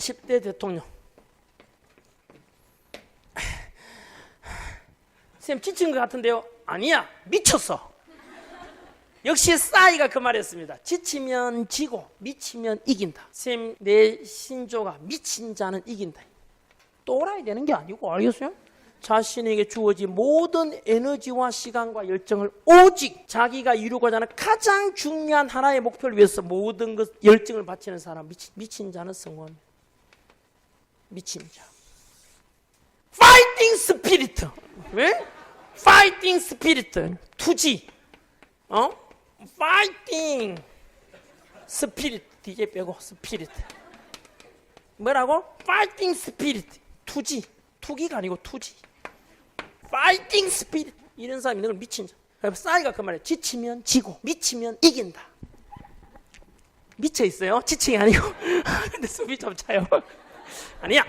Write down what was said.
10대 대통령. 쌤 지친 것 같은데요? 아니야, 미쳤어. 역시 싸이가 그 말했습니다. 지치면 지고 미치면 이긴다. 쌤, 내 신조가 미친 자는 이긴다. 또라이 되는 게 아니고 알겠어요? 자신에게 주어진 모든 에너지와 시간과 열정을 오직 자기가 이루고자 하는 가장 중요한 하나의 목표를 위해서 모든 것 열정을 바치는 사람 미친, 미친 자는 성공 미친 자. 파이팅 스피리트 왜? 파이팅 스피리트 투지. 어? 파이팅 스피리트 DJ 빼고 스피리트 뭐라고? 파이팅 스피리트 투지. 투기가 아니고 투지. 파이팅 스피릿 이런 사람이 너는 미친 자. 싸이가 그 말에 지치면 지고 미치면 이긴다. 미쳐 있어요? 지칭이 아니고. 근데 숨이 좀 차요 아니야